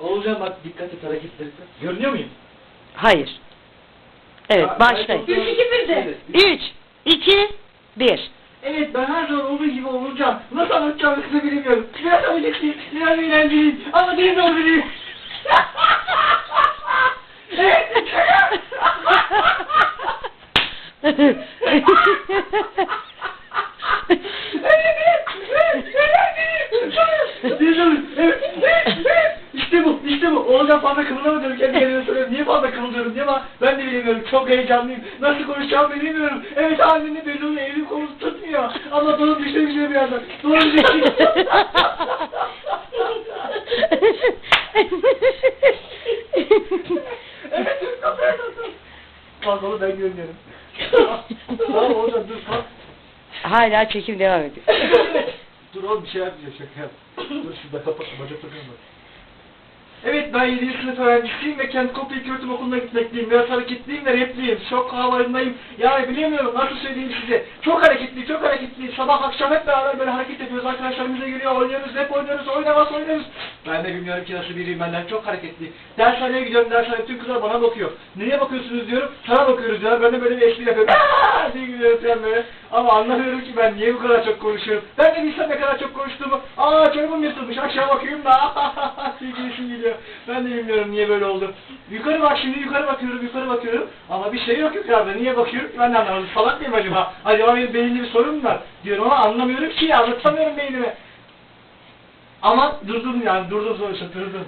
Olacağım bak dikkat et hareketlerine. Görünüyor muyum? Hayır. Evet Ha, başlayın. ben- 3, 2, 1 de. 3, 2, 1. Evet ben her zaman olduğu gibi olacağım. Nasıl anlatacağımı size bilmiyorum. Biraz hareketli, biraz eğlenceli ama değil doğru değil. evet. İşte bu, işte bu. Oğulcan fazla kımıldamadım. Kendi kendime soruyorum. Niye fazla kımıldıyorum diye ama ben de bilmiyorum. Çok heyecanlıyım. Nasıl konuşacağımı bilmiyorum. Evet belli oluyor. Elim kolum tutmuyor. Ama doğru bir şey bir şey bir yandan. Doğru bir şey. evet, kafaya tutun. Fazlalı ben görmüyorum. tamam Oğulcan dur kalk. Hala çekim devam ediyor. Dur oğlum bir şey yapmayacağım şaka yap. Dur şurada kapat bacak takıyorum bak. Evet ben 7. sınıf öğrencisiyim ve kent kopya öğretim okuluna gitmekteyim. Biraz hareketliyim ve repliyim. Şok havalarındayım. Yani bilemiyorum nasıl söyleyeyim size. Çok hareketli, çok hareketli. Sabah akşam hep beraber böyle hareket ediyoruz. Arkadaşlarımıza geliyor, oynuyoruz, hep oynuyoruz, oynamaz oynuyoruz. Ben de bilmiyorum ki nasıl biriyim benden çok hareketli. Dershaneye gidiyorum, dershanede bütün kızlar bana bakıyor. Neye bakıyorsunuz diyorum, sana bakıyoruz diyorlar. Ben de böyle bir espri yapıyorum. Aaaa diye gülüyorum falan böyle. Ama anlamıyorum ki ben niye bu kadar çok konuşuyorum. Ben de bilsem ne kadar çok konuştuğumu. Aa çorabım yırtılmış aşağı bakıyorum da diye geliyor. Ben de bilmiyorum niye böyle oldu. Yukarı bak şimdi yukarı bakıyorum yukarı bakıyorum. Ama bir şey yok yukarıda. Niye bakıyorum ki ben de anlamadım. Salak mıyım acaba? Acaba benim beynimde bir sorun mu var? Diyorum ama anlamıyorum ki anlatamıyorum beynime. Ama durdum yani durdum sonuçta durdum.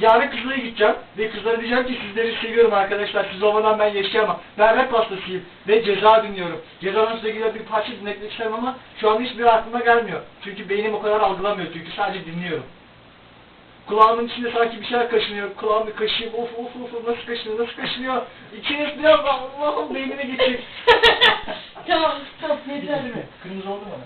Yarın kızlara gideceğim ve kızlara diyeceğim ki sizleri seviyorum arkadaşlar. Siz olmadan ben yaşayamam. Ben rap hastasıyım ve ceza dinliyorum. Cezadan size gider bir parça dinletmek isterim ama şu an hiçbir aklıma gelmiyor. Çünkü beynim o kadar algılamıyor çünkü sadece dinliyorum. Kulağımın içinde sanki bir şeyler kaşınıyor. Kulağımı kaşıyım. Of of of nasıl kaşınıyor nasıl kaşınıyor. İçiniz biraz Allah'ım beynine geçecek. tamam, tamam, yeter. Mi? Kırmızı oldu mu?